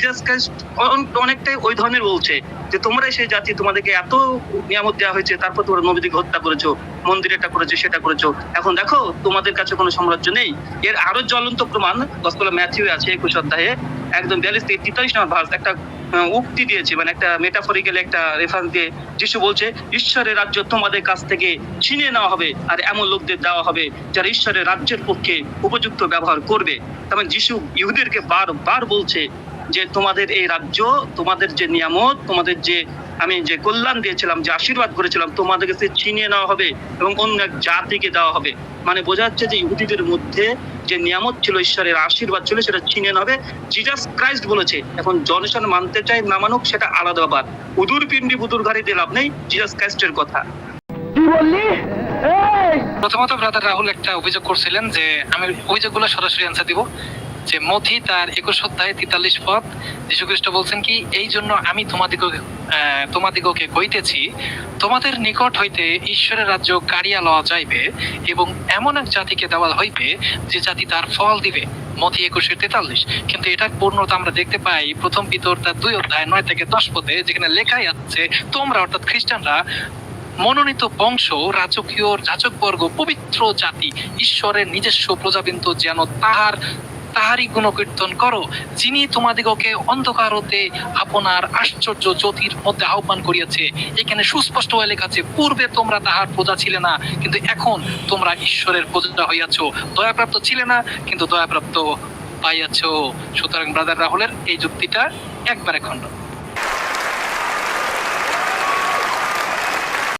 Jesus Christ অনেকটাই ওই ধরনের বলছে যে তোমরাই সেই জাতি তোমাদেরকে এত নিয়ামত দেওয়া হয়েছে, তারপর তোমরা নবীদিকে হত্যা করেছ, মন্দির এটা করেছ, সেটা করেছ। এখন দেখো, তোমাদের কাছে কোনো সাম্রাজ্য নেই। এর আরও জ্বলন্ত প্রমাণ গসপল ম্যাথিউ আছে একুশ অধ্যায়ে, একদম বিয়াল্লিশ থেকে তেতাল্লিশ নম্বর ভার্স একটা উক্তি দিয়েছে মানে একটা মেটাফরিক্যাল একটা রেফারেন্স দিয়ে যিশু বলছে, ঈশ্বরের রাজ্য তোমাদের কাছ থেকে ছিনিয়ে নেওয়া হবে আর এমন লোকদের দেওয়া হবে যারা ঈশ্বরের রাজ্যের পক্ষে উপযুক্ত ব্যবহার করবে। তার মানে যিশু ইহুদেরকে বারবার বলছে যে তোমাদের এই রাজ্য তোমাদের যে নিয়ামত তোমাদের যে আমি যে কল্যাণ দিয়েছিলাম যে আশীর্বাদ করেছিলাম তোমাদের কাছে ছিনিয়ে নেওয়া হবে এবং অন্য এক জাতিকে দেওয়া হবে। মানে বোঝা যাচ্ছে যে ইহুদিদের মধ্যে যে নিয়ামত ছিল ঈশ্বরের আশীর্বাদ ছিল সেটা ছিনিয়ে নেওয়া হবে। জিজাস ক্রাইস্ট বলেছে এখন জনসন মানতে চাই না মানুক সেটা আলাদা ব্যাপার। উদুর পিন্ডি বুদুর ঘাড়ি দিয়ে লাভ নেই জিজাস ক্রাইস্টের কথা। প্রথমত ব্রাদার রাহুল একটা অভিযোগ করছিলেন যে আমি অভিযোগগুলো সরাসরি অ্যান্সার দিব। যে মথি তার একুশ অধ্যায় তেতাল্লিশ পদ যীশু খ্রিস্ট বলছেন কি, এই জন্য আমি তোমাদিগকে তোমাদিগকে কইতেছি, তোমাদের নিকট হইতে ঈশ্বরের রাজ্য কাড়িয়া লওয়া যাইবে এবং এমন এক জাতিকে দেওয়া হইবে যে জাতি তার ফল দিবে। মথি একুশের তেতাল্লিশ। কিন্তু এটার পূর্ণতা আমরা দেখতে পাই প্রথম পিতর তার দুই অধ্যায় নয় থেকে দশ পদে, যেখানে লেখাই আছে, তোমরা অর্থাৎ খ্রিস্টানরা মনোনীত বংশ, রাজকীয় যাচকবর্গ পবিত্র জাতি, ঈশ্বরের নিজস্ব প্রজাবিন্দু যেন তাহার তাহারই গুণকীর্তন করো, যিনি তোমাদিগকে অন্ধকার হতে আপনার আশ্চর্য জ্যোতির মধ্যে আহ্বান করিয়াছে। এখানে সুস্পষ্ট হয়ে লেখা আছে পূর্বে তোমরা তাহার প্রজা ছিলে না, কিন্তু এখন তোমরা ঈশ্বরের প্রজা হইয়াছ। দয়াপ্রাপ্ত ছিলে না, কিন্তু দয়াপ্রাপ্ত পাইয়াছ। সুতরাং ব্রাদার রাহুলের এই যুক্তিটা একবারে খণ্ড।